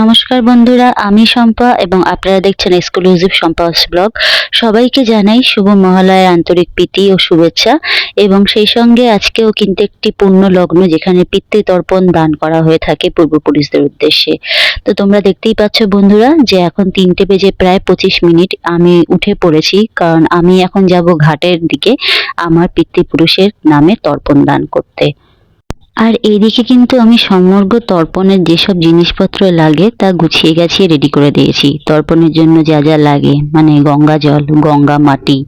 নমস্কার বন্ধুরা, আমি শম্পা এবং আপনারা দেখছেন এক্সক্লুসিভ শম্পাস ব্লগ। সবাইকে জানাই শুভ মহালয়ের আন্তরিক প্রীতি ও শুভেচ্ছা এবং সেই সঙ্গে আজকেও কিন্তু একটি পূর্ণ লগ্ন যেখানে পিতৃতর্পণ দান করা হয়ে থাকে পূর্বপুরুষদের উদ্দেশ্যে। তো তোমরা দেখতেই পাচ্ছ বন্ধুরা যে এখন তিনটে বেজে প্রায় পঁচিশ মিনিট আমি উঠে পড়েছি কারণ আমি এখন যাব ঘাটের দিকে আমার পিতৃপুরুষের নামে তর্পণ দান করতে। আর এইদিকে কিন্তু আমি সমগ্র তর্পণের যেসব জিনিসপত্র লাগে, তা গুছিয়ে গাছিয়ে রেডি করে দিয়েছি। তর্পণের জন্য যা যা লাগে মানে গঙ্গা জল, গঙ্গা মাটি,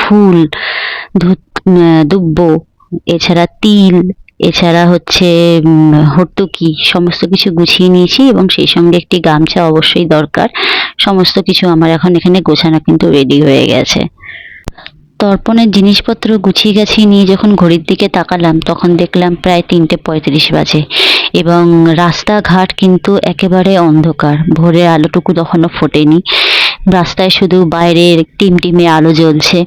ফুল দুব্ব, এছাড়া তিল, এছাড়া হচ্ছে হর্তুকি, সমস্ত কিছু গুছিয়ে নিয়েছি এবং সেই সঙ্গে একটি গামছা অবশ্যই দরকার। সমস্ত কিছু আমার এখন এখানে গোছানো কিন্তু রেডি হয়ে গেছে। তর্পণের জিনিসপত্র গুছিয়ে গাছিয়ে নিয়ে যখন ঘড়ির দিকে তাকালাম, তখন দেখলাম প্রায় তিনটে পঁয়ত্রিশ বাজে এবং রাস্তাঘাট কিন্তু একেবারে অন্ধকার। ভোরের আলোটুকু তখনও ফোটেনি। রাস্তায় শুধু বাইরের টিমটিমে আলো জ্বলছে,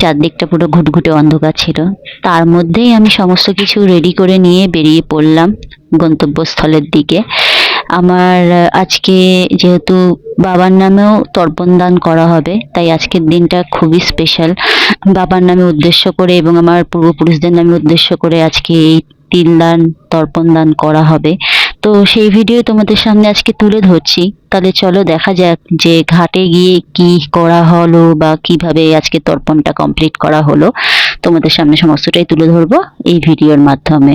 চারদিকটা পুরো ঘুটঘুটে অন্ধকার ছিল। তার মধ্যেই আমি সমস্ত কিছু রেডি করে নিয়ে বেরিয়ে পড়লাম গন্তব্যস্থলের দিকে। আমার আজকে যেহেতু বাবার নামেও তর্পণ দান করা হবে, তাই আজকের দিনটা খুবই স্পেশাল বাবার নামে উদ্দেশ্য করে এবং আমার পূর্বপুরুষদের নামে উদ্দেশ্য করে আজকে এই তিল দান, তর্পণ দান করা হবে। তো সেই ভিডিও তোমাদের সামনে আজকে তুলে ধরছি। তাহলে চলো দেখা যাক যে ঘাটে গিয়ে কি করা হলো বা কীভাবে আজকে তর্পণটা কমপ্লিট করা হলো। তোমাদের সামনে সমস্তটাই তুলে ধরবো এই ভিডিওর মাধ্যমে।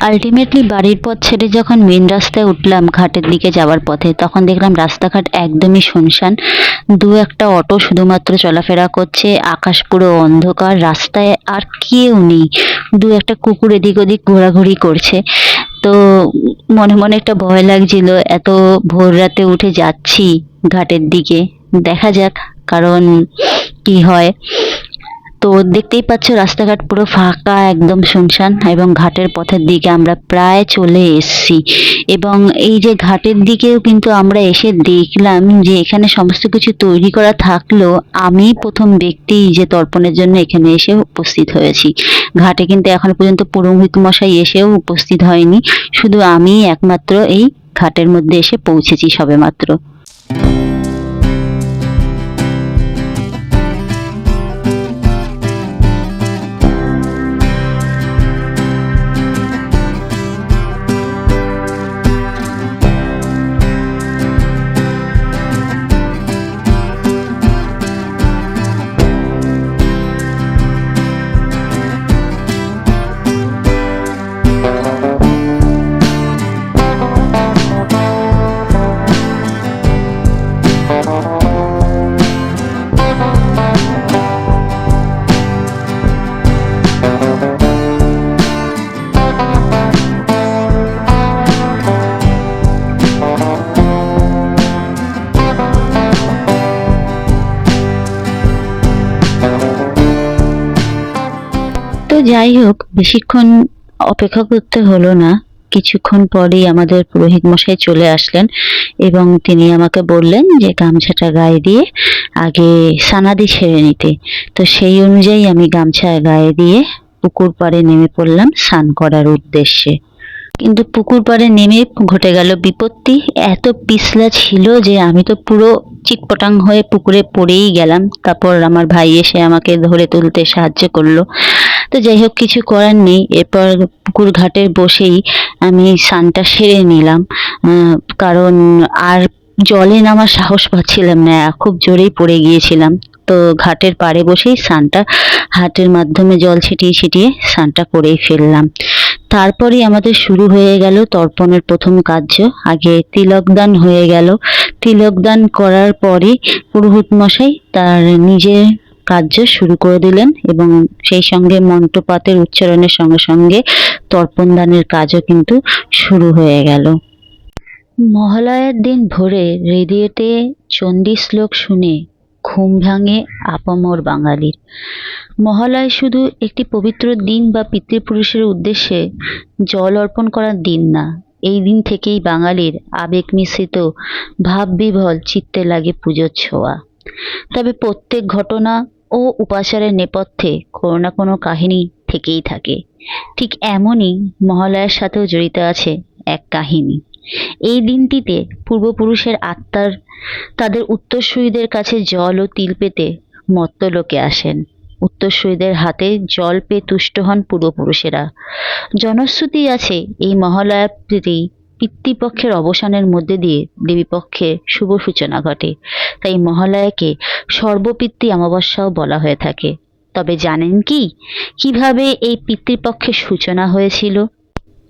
আলটিমেটলি বাড়ির পথ ছেড়ে যখন মেন রাস্তায় উঠলাম ঘাটের দিকে যাওয়ার পথে, তখন দেখলাম রাস্তাঘাট একদমই শুনশান। দু একটা অটো শুধুমাত্র চলাফেরা করছে, আকাশ পুরো অন্ধকার, রাস্তায় আর কেউ নেই। দু একটা কুকুর এদিক ওদিক ঘোরাঘুরি করছে। তো মনে মনে একটা ভয় লাগছিল, এত ভোর রাতে উঠে যাচ্ছি ঘাটের দিকে। দেখা যাক, কারণ কি হয়। তো দেখতেই পাচ্ছ, রাস্তাঘাট পুরো ফাঁকা, একদম শুনশান এবং ঘাটের পথের দিকে আমরা প্রায় চলে এসেছি। এবং এই যে ঘাটের দিকেও কিন্তু আমরা এসে দেখলাম যে এখানে সমস্ত কিছু তৈরি করা থাকলেও আমি প্রথম ব্যক্তি যে তর্পণের জন্য এখানে এসে উপস্থিত হয়েছি। ঘাটে কিন্তু এখনও পর্যন্ত পুরোহিত মশাই এসেও উপস্থিত হয়নি। শুধু আমি একমাত্র এই ঘাটের মধ্যে এসে পৌঁছেছি সবেমাত্র। যাই হোক বেশিক্ষণ অপেক্ষা করতে হলো না। কিছুক্ষণ পরেই আমাদের পুরোহিত মশাই চলে আসলেন এবং তিনি আমাকে বললেন যে গামছাটা গায়ে দিয়ে আগে সানাদি ছেড়ে নিতে। তো সেই অনুযায়ী আমি গামছা গায়ে দিয়ে পুকুর পাড়ে নেমে পড়লাম স্নান করার উদ্দেশ্যে। কিন্তু পুকুর পাড়ে নেমে ঘটে গেল বিপত্তি। এত পিছলা ছিল যে আমি তো পুরো চিটপটাং হয়ে পুকুরে পড়েই গেলাম। তারপর আমার ভাই এসে আমাকে ধরে তুলতে সাহায্য করল। তো যাই হোক, কিছু করার নেই। এরপর পুকুর ঘাটে বসেই আমি স্নানটা সেরে নিলাম। কারণ আর জলে নামার সাহস পাচ্ছিলাম না, খুব জোরেই পড়ে গিয়েছিলাম। তো ঘাটের পাড়ে বসেই স্নানটা হাতের মাধ্যমে জল ছিটিয়ে ছিটিয়ে স্নানটা করেই ফেললাম। তারপরেই আমাদের শুরু হয়ে গেল তর্পণের প্রথম কার্য। আগে তিলকদান হয়ে গেল। তিলকদান করার পরে পুরোহিত মশাই তার নিজের কার্য শুরু করে দিলেন এবং সেই সঙ্গে মন্ত্রপাতের উচ্চারণের সঙ্গে সঙ্গে তর্পণ দানের কাজও কিন্তু শুরু হয়ে গেল। মহালয়ার দিন ভোরে রেডিওতে চণ্ডী শ্লোক শুনে ঘুম ভাঙে আপামর বাঙালির। মহালয় শুধু একটি পবিত্র দিন বা পিতৃপুরুষের উদ্দেশ্যে জল অর্পণ করার দিন না, এই দিন থেকেই বাঙালির আবেগ মিশ্রিত ভাববিভল চিত্তে লাগে পুজোর ছোঁয়া। তবে প্রত্যেক ঘটনা ও উপাচারের নেপথ্যে কোনো না কোনো কাহিনী থেকেই থাকে। ঠিক এমনই মহালয়ার সাথেও জড়িত আছে এক কাহিনী। এই দিনটিতে পূর্বপুরুষের আত্মার, তাদের উত্তরসূরিদের কাছে জল ও তিল পেতে মত্ত লোকে আসেন। উত্তরসূরিদের হাতে জল পেয়ে তুষ্ট হন পূর্বপুরুষেরা। জনশ্রুতি আছে এই মহালয়াটি পিতৃপক্ষের অবসানের মধ্যে দিয়ে দেবীপক্ষের শুভ সূচনা ঘটে। তাই মহালয়াকে সর্বপিতৃ অমাবস্যাও বলা হয়ে থাকে। তবে জানেন কি? কীভাবে এই পিতৃপক্ষের সূচনা হয়েছিল?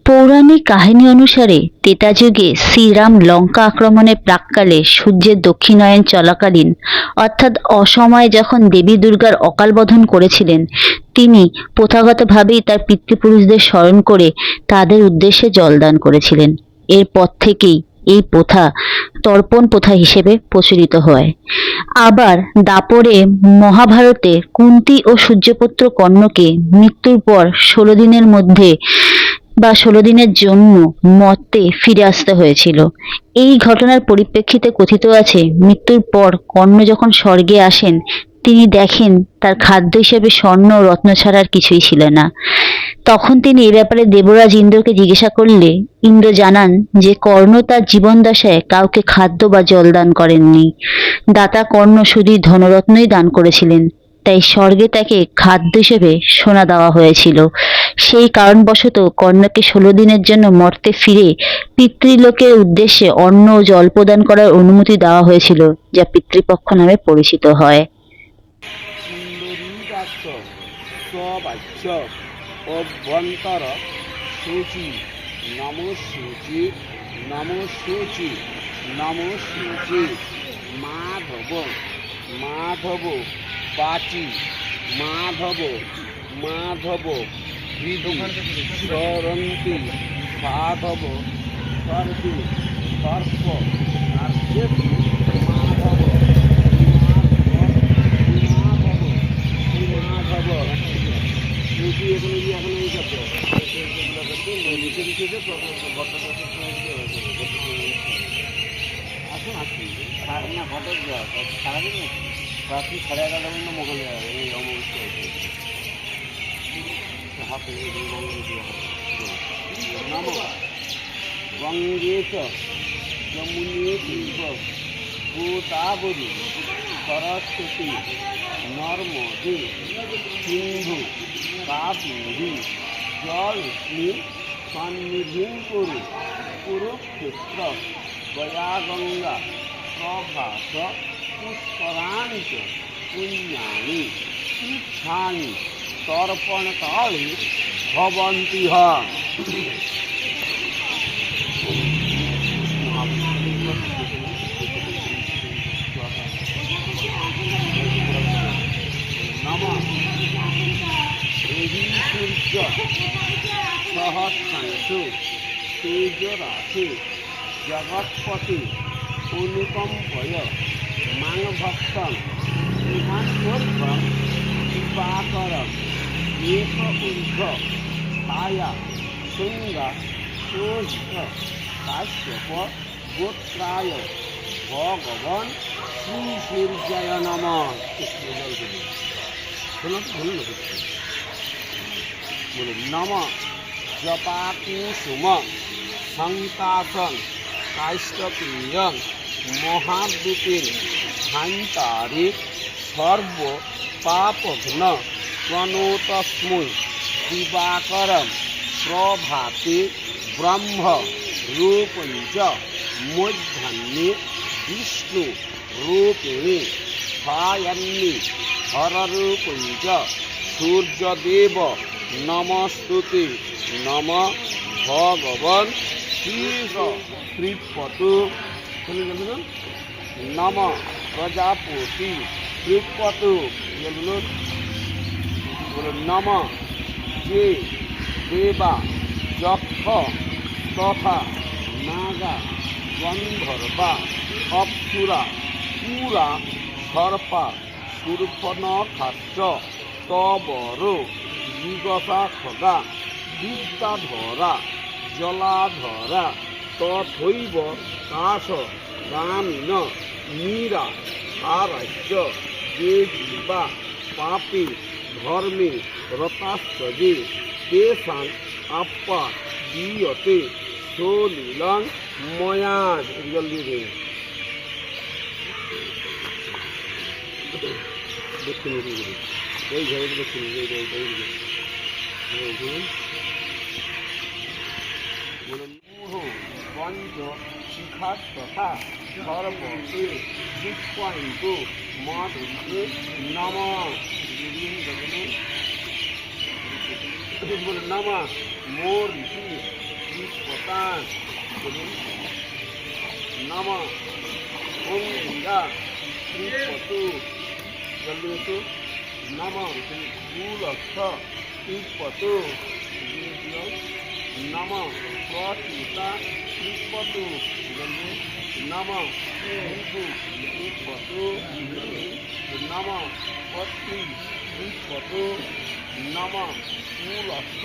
পৌরাণিক কাহিনী অনুসারে তেতা যুগে শ্রীরাম লঙ্কা আক্রমণের প্রাককালে সূর্যের দক্ষিণায়ন চলাকালীন, অর্থাৎ অসময়ে যখন দেবী দুর্গার অকাল বোধন করেছিলেন, তিনি প্রথাগতভাবেই তার পিতৃপুরুষদের স্মরণ করে তাদের উদ্দেশ্যে জলদান করেছিলেন। এরপর থেকেই এই প্রথা, তর্পণ প্রথা হিসেবে প্রচলিত হয়। আবার দাপরে মহাভারতে কুন্তি ও সূর্যপুত্র কর্ণকে মৃত্যুর পর ষোলো দিনের মধ্যে বা ষোলো দিনের জন্য মর্তে ফিরে আসতে হয়েছিল। এই ঘটনার পরিপ্রেক্ষিতে কথিত আছে, মৃত্যুর পর কর্ণ যখন স্বর্গে আসেন, তিনি দেখেন তার খাদ্য হিসেবে স্বর্ণ রত্ন ছাড়া আর কিছুই ছিল না। তখন তিনি এ ব্যাপারে দেবরাজ ইন্দ্রকে জিজ্ঞাসা করলে, ইন্দ্র জানান যে কর্ণ তার জীবন দশায় কাউকে খাদ্য বা জল দান করেননি। দাতা কর্ণ শুধুই ধনরত্নই দান করেছিলেন, তাই স্বর্গে তাকে খাদ্য হিসেবে সোনা দেওয়া হয়েছিল। সেই কারণবশত কর্ণকে ষোলো দিনের জন্য মর্তে ফিরে পিতৃলোকের উদ্দেশ্যে অন্ন ও জল প্রদান করার অনুমতি দেওয়া হয়েছিল, যা পিতৃপক্ষ নামে পরিচিত হয়। অভ্যন্তর সূচি। নম সূচি নম সূচি নম সূচি। মাধব মাধব, বাচি। মাধব মাধব হৃদি সরন্তি, সাধব সর্দি সর্প নার্যতি মাধব মাধব যদি এখানে এখন এই যাচ্ছে নিচে নিচে যে আসুন আসুন। না ঘটক যাওয়া সারাদিন রাত্রি সাড়ে এগারোটা পর্যন্ত মহলে যাবে এই হয়েছে হাতে নম গঙ্গে যমুনে চৈব গোদাবরী সরস্বতী नर्मदे सिंधु काश्मी जल श्री सन्निधिपुरु, कुरुक्षेत्र गयागंगा प्रभास पुष्कराणी च पुण्यानि तीर्थानि तर्पणकाले भवन्ति সূর্য সহস্রাংশু তেজরাশি জগৎপতি অনুকম্পয় মাং ঊর্ধ্বম কৃপাকরম এক ঊর্ধ্ব ছায়া শৃঙ্গ কোষ্ঠ কাশ্যপ গোত্রায় ভগবান শ্রী সূর্যায় নম শুনুন বলুন নম জপাকি সুম সংকাসং কাষ্টপ্রিয়ং মহাদ্যুতির ভান্তারি সর্ব পাপঘ্ন প্রণতস্মৈ দিবাকরম প্রভাতে ব্রহ্ম রূপঞ্চ মধ্যাহ্নে বিষ্ণু রূপিণী ছায়ান্নি হররূপঞ্চ সূর্যদেব নমস্তুতে। নম ভগবান শুনুন নম প্রজাপতি বলুন নম। যে দেবা। যক্ষ। তথা। নাগা। গন্ধর্বা। অপ্সুরা। পুরা। সর্পা। শূর্পণখাশ্চ তবর। জিগসা খগা বিদ্যাধরা জলাধরা তথৈব কাশ গামিন মীরা সারাজ্য যে জীবা, পাপে, ধর্মে রতাস্তজে তেষাং আপা, দীয়তে, সলিলং, ময়াজ জল দিয়ে দিন দক্ষিণ দিকে দিন। এই ঘরে দক্ষিণ পঞ্চ শিখা তথা সর্ব বিস্পয়ন্তু মদ নম নম মোর বিস্পতান বলুন নম ওম গঙ্গা একটু নম ভূলক্ষ শ্রীপতু নম হিন্দু শ্রীপতু নম পত্নী শ্রীপতু নম ভূলক্ষ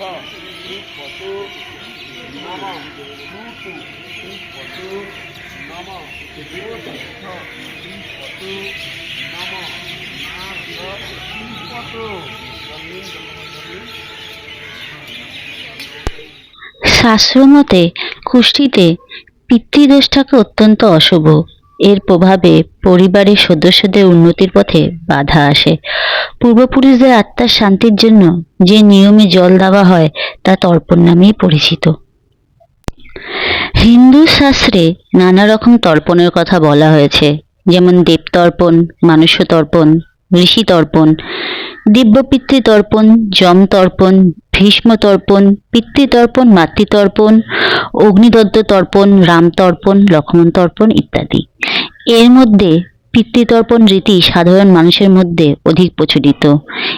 শ্রীপতু নম ভূতু শ্রীপতু নম দেবদত্ত শ্রীপতু নম জলদি জলদি শাস্ত্রমতে কুষ্ঠিতে পিতৃদোষ থাকে অত্যন্ত অশুভ। এর প্রভাবে পরিবারের সদস্যদের উন্নতির পথে বাধা আসে। পূর্বপুরুষদের আত্মার শান্তির জন্য যে নিয়মে জল দেওয়া হয়, তা তর্পণ নামেই পরিচিত। হিন্দু শাস্ত্রে নানা রকম তর্পণের কথা বলা হয়েছে। যেমন দেবতর্পণ মানুষ্য তর্পণ ঋষি তর্পণ দিব্য পিতৃতর্পণ যম তর্পণ ভীষ্ম তর্পণ পিতৃতর্পণ, মাতৃতর্পণ অগ্নিদত্ত তর্পণ রাম তর্পণ লক্ষ্মণ তর্পণ ইত্যাদি। এর মধ্যে পিতৃতর্পণ রীতি সাধারণ মানুষের মধ্যে অধিক প্রচলিত।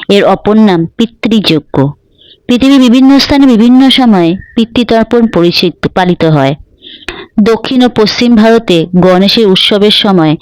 এর অপর নাম পিতৃযজ্ঞ। পৃথিবীর বিভিন্ন স্থানে বিভিন্ন সময়ে পিতৃতর্পণ পরিচিত, পালিত হয়। দক্ষিণ ও পশ্চিম ভারতে গণেশের উৎসবের সময়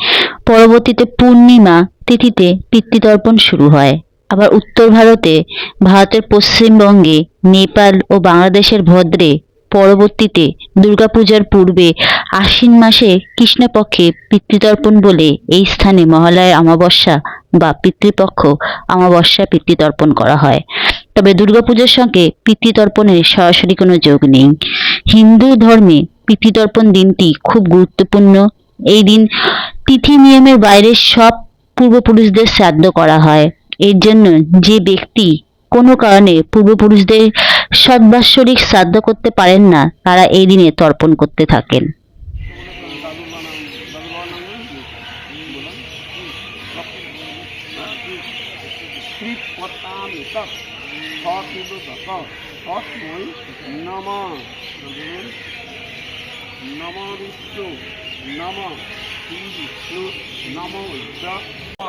পরবর্তীতে পূর্ণিমা তিথিতে পিতৃতর্পণ শুরু হয়। আবার উত্তর ভারতে ভারতের পশ্চিমবঙ্গে নেপাল ও বাংলাদেশের ভদ্রে পরবর্তীতে দুর্গাপূজার পূর্বে আশ্বিন মাসে কৃষ্ণপক্ষে পিতৃতর্পণ বলে এই স্থানে মহালয়ার অমাবস্যা বা পিতৃপক্ষ অমাবস্যা পিতৃতর্পণ করা হয়। তবে দুর্গাপূজার সঙ্গে পিতৃতর্পণের সরাসরি কোনো যোগ নেই। হিন্দু ধর্মে পিতৃতর্পণ দিনটি খুব গুরুত্বপূর্ণ। এই দিন তিথি নিয়মের বাইরে সব পূর্বপুরুষদের শ্রাদ্ধ করা হয়। এর জন্য যে ব্যক্তি কোনো কারণে পূর্বপুরুষদের সদ্বাৎসরিক শ্রাদ্ধ করতে পারেন না, তারা এই দিনে তর্পণ করতে থাকেন। সকিলুদক নম বিষ্ণু নম শ্রী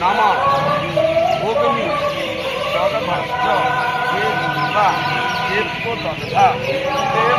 নম অগ্নি জগভস্য হে দুর্গা দেব তথা দেব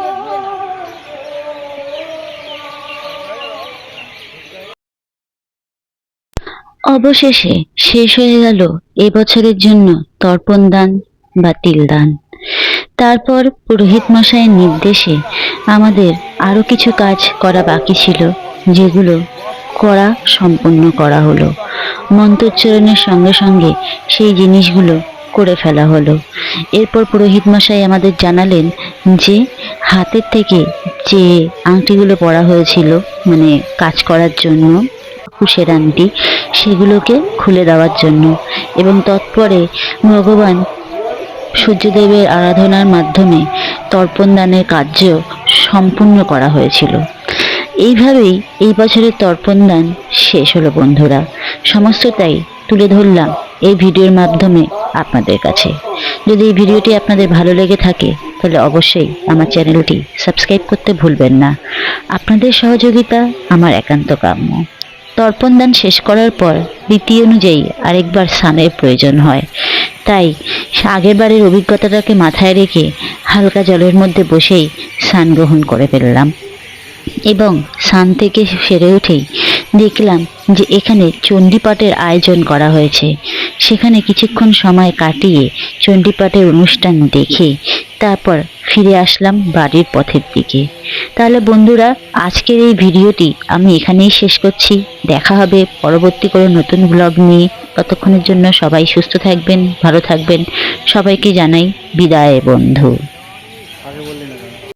অবশেষে শেষ হয়ে গেল এবছরের জন্য তর্পণ দান বা তিলদান তারপর পুরোহিত মশাইয়ের নির্দেশে আমাদের আরও কিছু কাজ করা বাকি ছিল, যেগুলো করা সম্পূর্ণ করা হলো। মন্ত্রোচ্চারণের সঙ্গে সঙ্গে সেই জিনিসগুলো করে ফেলা হলো। এরপর পুরোহিত মশাই আমাদের জানালেন যে, হাতের থেকে যে আংটিগুলো পরা হয়েছিল মানে কাজ করার জন্য কুশের আংটি সেগুলোকে খুলে দেওয়ার জন্য এবং তৎপরে ভগবান সূর্যদেবের আরাধনার মাধ্যমে তর্পণ দানের কার্য সম্পূর্ণ করা হয়েছিল। এইভাবেই এই বছরের তর্পণ দান শেষ হলো বন্ধুরা। সমস্তটাই তুলে ধরলাম এই ভিডিওর মাধ্যমে আপনাদের কাছে। যদি এই ভিডিওটি আপনাদের ভালো লেগে থাকে, তাহলে অবশ্যই আমার চ্যানেলটি সাবস্ক্রাইব করতে ভুলবেন না। আপনাদের সহযোগিতা আমার একান্ত কাম্য। তর্পণ দান শেষ করার পর রীতি অনুযায়ী আরেকবার স্নানের প্রয়োজন হয়। তাই আগেরবারের অভিজ্ঞতাটাকে মাথায় রেখে হালকা জলের মধ্যে বসেই স্নান গ্রহণ করে ফেললাম। এবং স্নান থেকে সেরে উঠেই দেখলাম যে এখানে চণ্ডীপাঠের আয়োজন করা হয়েছে। সেখানে কিছুক্ষণ সময় কাটিয়ে চণ্ডীপাঠের অনুষ্ঠান দেখে তারপর ফিরে আসলাম বাড়ির পথের দিকে। তাহলে বন্ধুরা, আজকের এই ভিডিওটি আমি এখানেই শেষ করছি। দেখা হবে পরবর্তী কোনো নতুন ব্লগ নিয়ে। ততক্ষণের জন্য সবাই সুস্থ থাকবেন, ভালো থাকবেন। সবাইকে জানাই বিদায় বন্ধু।